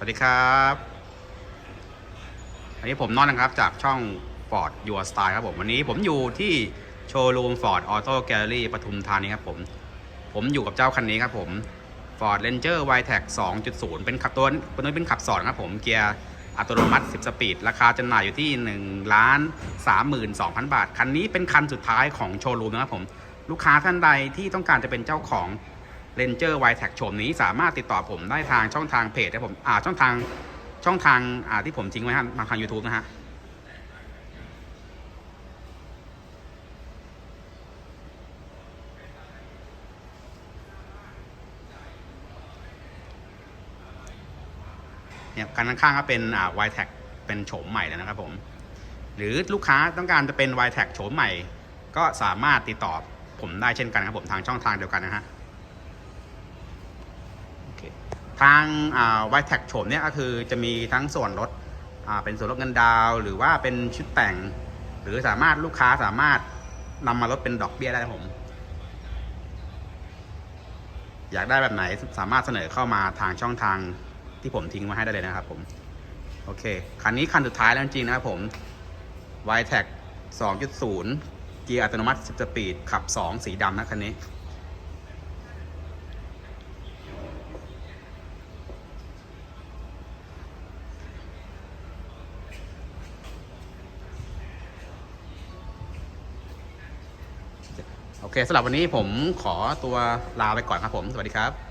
สวัสดีครับวันนี้ผมนอนนะครับจากช่อง Ford Your Style ครับผม วันนี้ผมอยู่ที่โชว์รูม Ford Auto Gallery ปทุมธานีครับผม ผมอยู่กับเจ้าคันนี้ครับผม Ford Ranger YTEC 2.0 เป็นขับตัวตัวนี้เป็นขับสอนครับผม เกียร์อัตโนมัติ 10 สปีด ราคาจำหน่ายอยู่ที่1ล้าน32,000 บาท คันนี้เป็นคันสุดท้ายของโชว์รูมนะครับผม ลูกค้าท่านใดที่ต้องการจะเป็นเจ้าของ Ranger y t e c โฉมนี้สามารถติดต่อผมได้ทางช่องทางเพจที่ผมอ่าช่องทางช่องทางอ่าที่ผมทิ้งไว้ฮะมาทาง YouTube นะฮะเนี่ยการข้างๆก็เป็นอ่า y t e c เป็นโฉมใหม่แล้วนะครับผม หรือลูกค้าต้องการจะเป็น y t e c โฉมใหม่ ก็สามารถติดต่อผมได้เช่นกันครับผมทางช่องทางเดียวกันนะฮะ เคทางวายแท็กโฉมเนี่ยก็คือจะมีทั้งส่วนลดเป็นส่วนลดเงินดาว หรือว่าเป็นชุดแต่ง หรือสามารถลูกค้าสามารถนำมาลดเป็นดอกเบี้ยได้ผม อยากได้แบบไหนสามารถเสนอเข้ามาทางช่องทางที่ผมทิ้งไว้ให้ได้เลยนะครับผมโอเค คันนี้คันสุดท้ายแล้วจริงนะครับผม y t e c 2.0 เกียร์อัตโนมัติ 10 สปีด ขับ 2 สีดำนะคันนี้ โอเคสำหรับวันนี้ผมขอตัวลาไปก่อนครับผม สวัสดีครับ